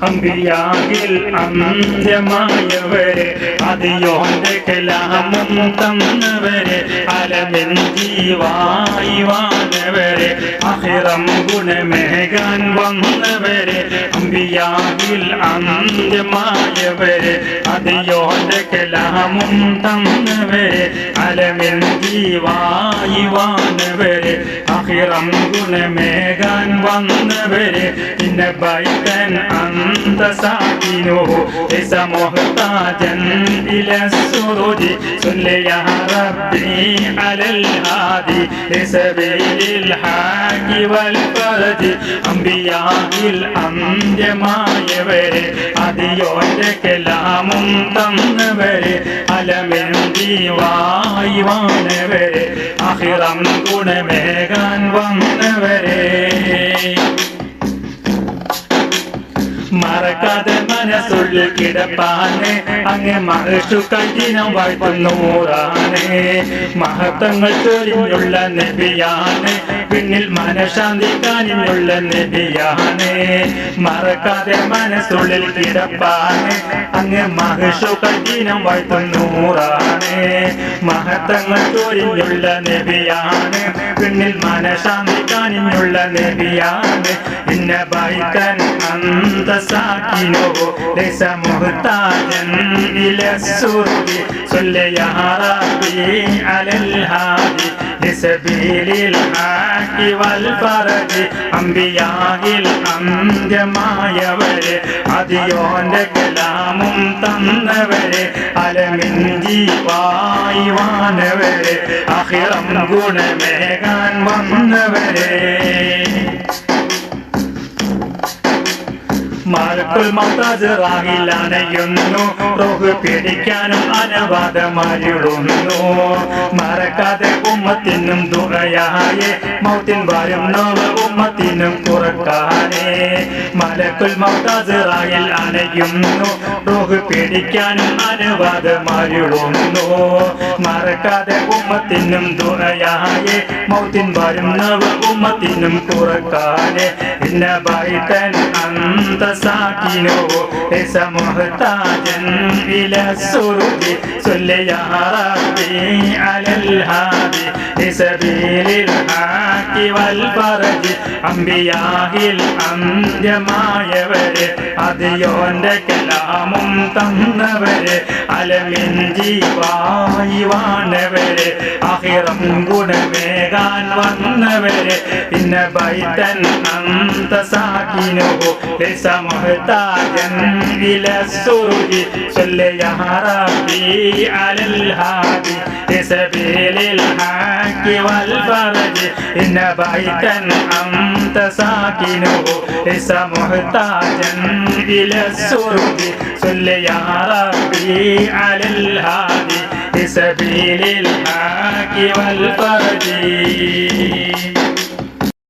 അമ്പിയാകിൽ അന്ത്യമായവരെ അതിയോന്റെ കലാമം തന്നവരെ അലമിൻ ജീവായി വാനവരെ അഹിറം ഗുണമേകാൻ വന്നവരെ അമ്പിയാകിൽ അന്ത്യമായവരെ അതിയോന്റെ കലാമം തന്നവരെ അലമിൻ ജീവായി ഇറം ഗുണമേകാൻ വന്നവരെ പിന്നെ ബൈത്തൻ അന്തസാദിനോ സമോഹത്താജൻ ഇല സുരുജി സുല്ലയ റബ്ബി അലൽ ഹാദി. സബീലിൽ ഹാഖി വൽ ഫർജി അംബിയാഹിൽ അന്ത്യമായവരെ. അതിയോന്റെ കലാമും തന്നവരെ അലമെന്തി വായുവാനവരെ. അഹിറം ഗുണമേ മറക്കാതെ മനസ്സുള്ളിൽ കിടപ്പാനെ. അങ്ങനെ മറച്ചു കഠിനം വാഴ്ത്തുന്നൂറാണ് മഹത്വങ്ങൾ ചൊരിഞ്ഞുള്ള നബിയാണ് പിന്നിൽ മനഃശാന്തി കാഞ്ഞുള്ള നബിയാണ് മറക്കാതെ മനസ്സുള്ളിൽ കിടപ്പാണ്. അങ്ങ് മഹിഷുക്കീനം വാഴ്ത്തുന്നൂറാണ് മഹത്തങ്ങൾ ചോരിഞ്ഞുള്ള നബിയാണ് പിന്നിൽ മനഃശാന്തി കാഞ്ഞുള്ള നബിയാണ് പിന്നെ ബൈക്കൻ അന്തസാക്കിനോ ലൈസ മുഹ്താജൻ അലൽഹാദി. അലൽ ഹാദി لسبيل അന്ത്യമായവരെ അതിയോന്റെ കലാമും തന്നവരെ അലമിൻ ജീവായി വാനവരെ ഗുണമേകാൻ വന്നവരെ. മലക്കുൾ റോഹ് പിടിക്കാനും അനവാദമായിടുന്നു മറക്കാതെ ഉമ്മത്തിനും തുറയായേ മൗത്തിൻ വരും നാളെ ഉമ്മത്തിനും കുറക്കാനേ. മലക്കുൽ മൗതാജറായിൽ അണയുന്നു റോഹ് പിടിക്കാനും അനുവാദമാരിടുന്നു മറക്കാതെ ഉമ്മത്തിനും ദുറയായേ മൗത്തിൻ വരും നോവ ഉമ്മത്തിനും കുറക്കാനേ ഇന്ന ബൈതൻ അന്ത ساكنه ليس محتاجا إلى السرد صل يا ربي على الهادي لسبيل الحق والفرج أنبياء ധന്യമായവര് അതിയോന്റെ കലാമും തന്നവര് അലമിൻ ജീവായി വാണവര് അഹിറം ഗുണമേകാൻ വന്നവര് ഇന്ന ബൈതൻ അന്തസാക്കിനുഹു സമഹതാജൻ വിലസുറുകി الحق والفرج إن بيتا أنت ساكنه ليس محتاجا إلى السرج صل يا ربي على الهادي لسبيل الحق والفرج